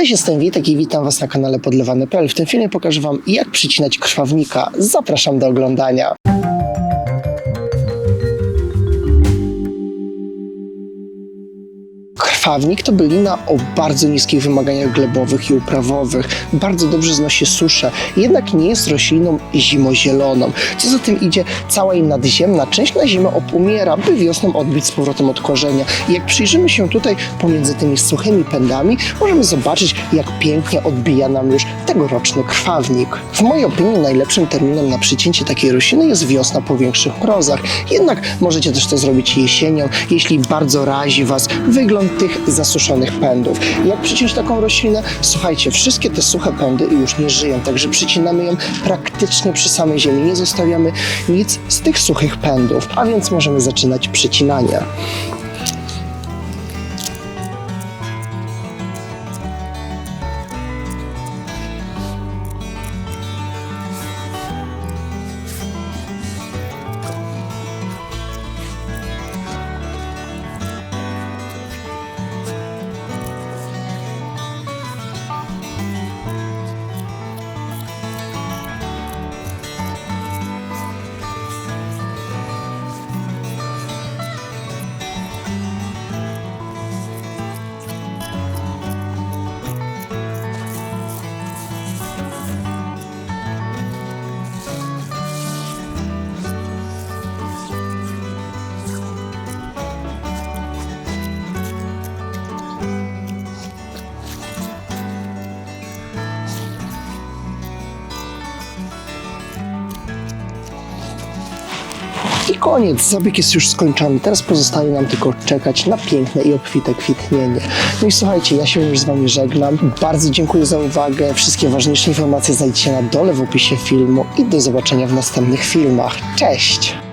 Cześć, jestem Witek i witam Was na kanale Podlewany.pl. W tym filmie pokażę Wam, jak przycinać krwawnika. Zapraszam do oglądania. Krwawnik to bylina o bardzo niskich wymaganiach glebowych i uprawowych. Bardzo dobrze znosi suszę, jednak nie jest rośliną zimozieloną. Co za tym idzie, cała jej nadziemna część na zimę opumiera, by wiosną odbić z powrotem od korzenia. I jak przyjrzymy się tutaj pomiędzy tymi suchymi pędami, możemy zobaczyć, jak pięknie odbija nam już tegoroczny krwawnik. W mojej opinii najlepszym terminem na przycięcie takiej rośliny jest wiosna po większych mrozach. Jednak możecie też to zrobić jesienią, jeśli bardzo razi Was wygląd tych zasuszonych pędów. Jak przyciąć taką roślinę? Słuchajcie, wszystkie te suche pędy już nie żyją, także przycinamy ją praktycznie przy samej ziemi. Nie zostawiamy nic z tych suchych pędów, a więc możemy zaczynać przycinanie. I koniec, zabieg jest już skończony. Teraz pozostaje nam tylko czekać na piękne i obfite kwitnienie. No i słuchajcie, ja się już z Wami żegnam. Bardzo dziękuję za uwagę. Wszystkie ważniejsze informacje znajdziecie na dole w opisie filmu i do zobaczenia w następnych filmach. Cześć!